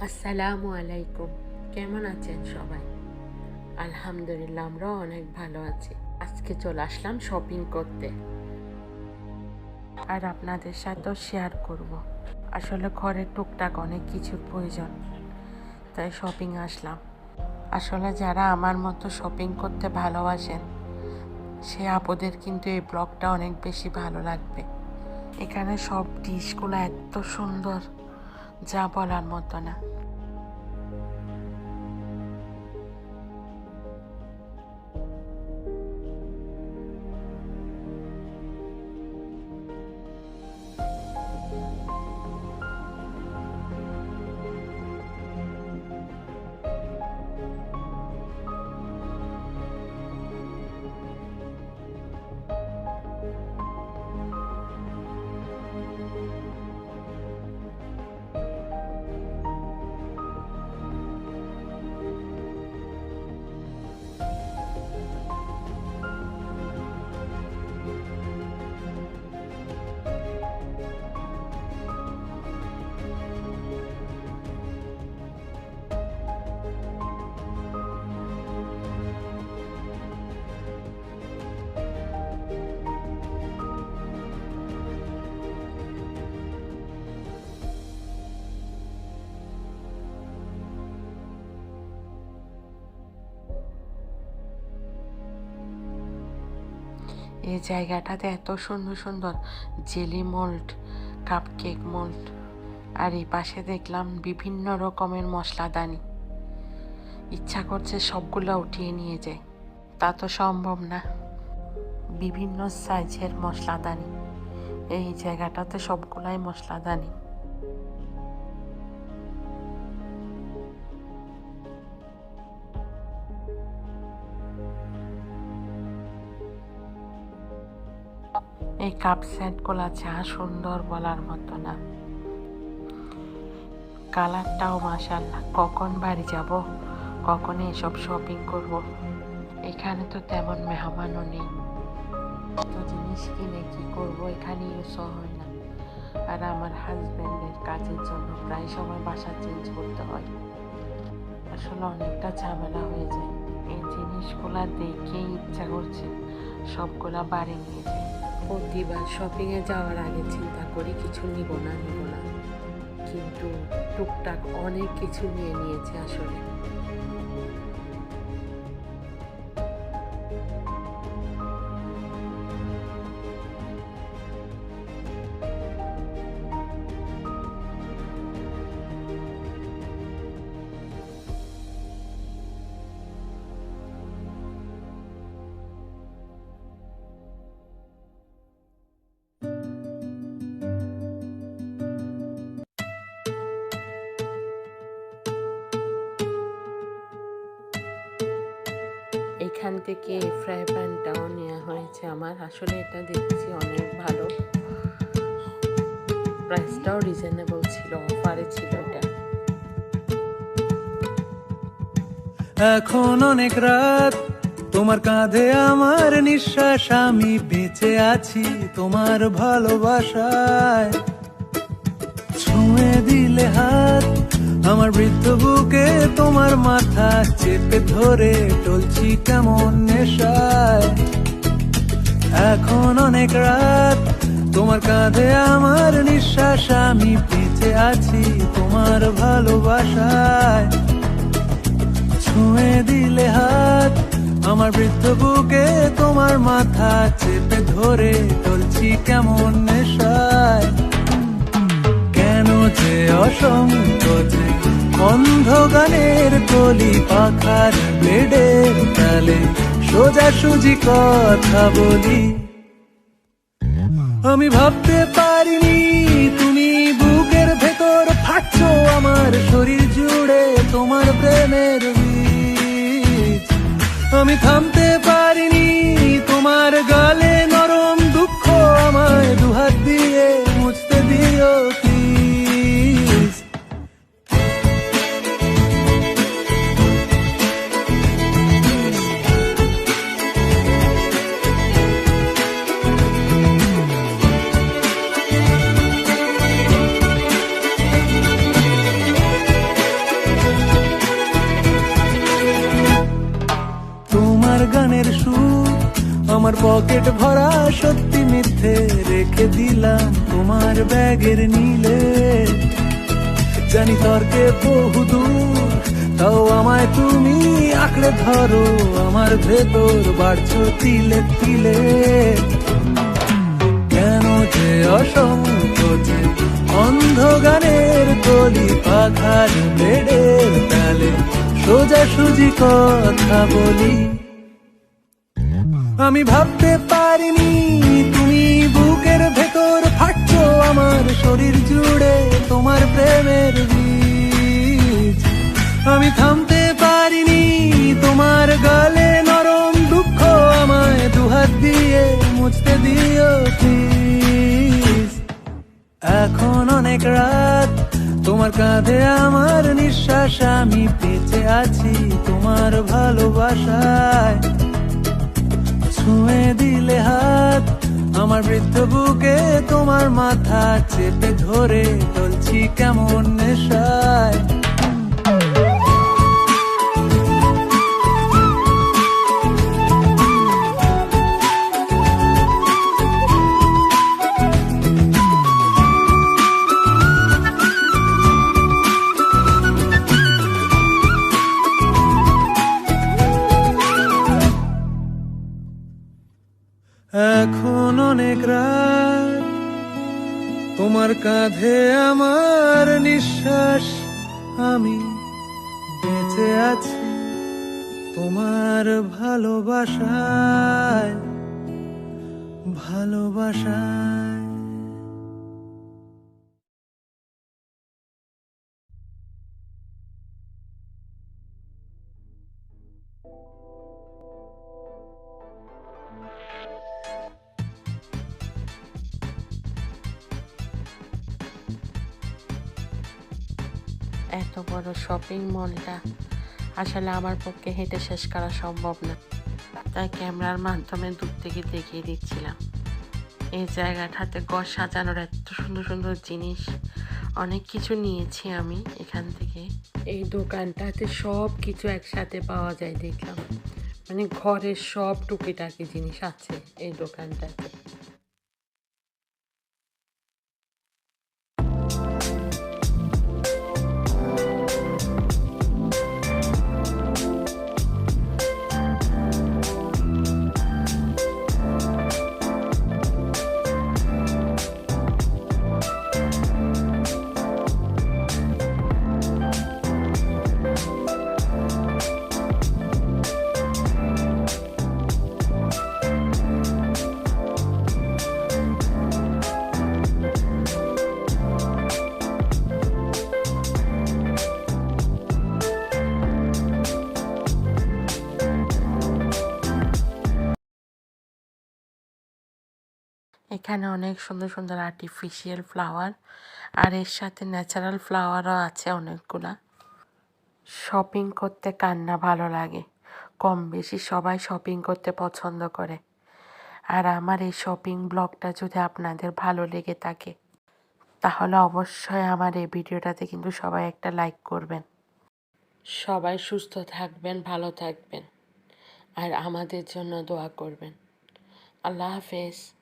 আসসালামু আলাইকুম। কেমন আছেন সবাই? আলহামদুলিল্লাহ, আমরাও অনেক ভালো আছি। আজকে চলে আসলাম শপিং করতে। আর আপনাদের সাথেও শেয়ার করব। আসলে ঘরে টুকটাক অনেক কিছুর প্রয়োজন, তাই শপিং আসলাম। আসলে যারা আমার মতো শপিং করতে ভালোবাসেন, সে আপদের কিন্তু এই ব্লগটা অনেক বেশি ভালো লাগবে। এখানে সব ডিশগুলো এত সুন্দর। যা বলার মতো না। এই জায়গাটাতে এত সুন্দর সুন্দর jelly malt cupcake malt আর এই পাশে দেখলাম বিভিন্ন রকমের মশলাদানি। ইচ্ছা করছে সবগুলো উঠিয়ে নিয়ে যায় তা তো সম্ভব না। বিভিন্ন সাইজের মশলাদানি। এই জায়গাটাতে সবগুলাই মশলাদানি। এই কাপ সেটগুলো যা সুন্দর বলার মতো না। কালারটাও মাসাল্লাহ কখন বাড়ি যাব, কখন এসব শপিং করব, এখানে তো তেমন মেহমানও নেই। তো জিনিস কিনে কি করব, এখানে ইউজও হয় না। আর আমার হাজব্যান্ডের কাজের জন্য প্রায় সময় বাসা চেঞ্জ করতে হয়। আসলে অনেকটা ঝামেলা হয়ে যায়। এই জিনিসগুলা দেখেই ইচ্ছা করছে, সবগুলা বাড়ি নিয়ে যায় প্রতিবার শপিংয়ে যাওয়ার আগে চিন্তা করি, কিছু নিব না নিব না। কিন্তু টুকটাক অনেক কিছু নিয়ে নিয়েছে আসলে। এখান থেকে ফ্রাই প্যানটাও নেওয়া হয়েছে আমার। আসলে এটা দেখছি অনেক ভালো। প্রাইসটাও রিজনেবল ছিল অফারে ছিল এটা। এখন অনেক রাত, তোমার কাঁধে আমার নিঃশ্বাস, আমি বেঁচে আছি তোমার ভালোবাসায়। ছুঁয়ে দিলে হাত আমার বৃদ্ধ বুকে তোমার মাথা চেপে ধরে টলছি কেমন নেশায়। এখন অনেক রাত, তোমার কাঁধে আমার নিঃশ্বাস, আমি বেঁচে আছি তোমার ভালোবাসায়। ছুঁয়ে দিলে হাত, আমার বৃদ্ধ বুকে তোমার মাথা চেপে ধরে টলছি কেমন নেশায়। কেন যে অসংকোচে অন্ধ গানের কলি পাখার ব্লেডের তালে সোজা সুজি কথা বলি। আমি ভাবতে পারিনি তুমি বুকের ভেতর ফাটছো আমার শরীর জুড়ে তোমার প্রেমের আমি থামতে পারিনি তোমার গালে পকেট ভরা সত্যি মিথ্যে রেখে দিলাম তোমার ব্যাগের নীলে। জানি তর্কে বহুদূর তাও আমায় তুমি আঁকড়ে ধরো, আমার ভেতর বাড়ছো তিলে তিলে। কেন যে অসংকোচে অন্ধ গানের পাখার বেডের তালে সোজা সুজি কথা বলি। আমি ভাবতে পারিনি, তুমি বুকের ভেতর ফাটছো, আমার শরীর জুড়ে তোমার প্রেমের আমি থামতে পারিনি, তোমার গালে নরম দুঃখ আমায় দুহাত দিয়ে মুছতে দিও এখন অনেক রাত, তোমার কাঁধে আমার নিঃশ্বাস, আমি বেঁচে আছি তোমার ভালোবাসায়। ছুঁয়ে দিলে হাত। আমার বৃদ্ধ বুকে তোমার মাথা চেপে ধরে চলছি কেমন নেশায়? তোমার কাঁধে আমার নিঃশ্বাস আমি বেঁচে আছি তোমার ভালোবাসায় ভালোবাসায়। এত বড় শপিং মলটা আসলে আমার পক্ষে হেঁটে শেষ করা সম্ভব না। তাই ক্যামেরার মাধ্যমে দূর থেকে দেখিয়ে দিচ্ছিলাম। এই জায়গাটাতে ঘর সাজানোর এত সুন্দর সুন্দর জিনিস। অনেক কিছু নিয়েছি আমি এখান থেকে। এই দোকানটাতে সব কিছু একসাথে পাওয়া যায় দেখলাম। মানে ঘরের সব টুকিটাকি জিনিস আছে এই দোকানটাতে। এখানে অনেক সুন্দর সুন্দর আর্টিফিশিয়াল ফ্লাওয়ার আর এর সাথে ন্যাচারাল ফ্লাওয়ারও আছে অনেকগুলা। শপিং করতে কান্না ভালো লাগে। কম বেশি সবাই শপিং করতে পছন্দ করে। আর আমার এই শপিং ব্লগটা যদি আপনাদের ভালো লেগে থাকে, তাহলে অবশ্যই আমার এই ভিডিওটাতে কিন্তু সবাই একটা লাইক করবেন। সবাই সুস্থ থাকবেন, ভালো থাকবেন। আর আমাদের জন্য দোয়া করবেন। আল্লাহ হাফেজ।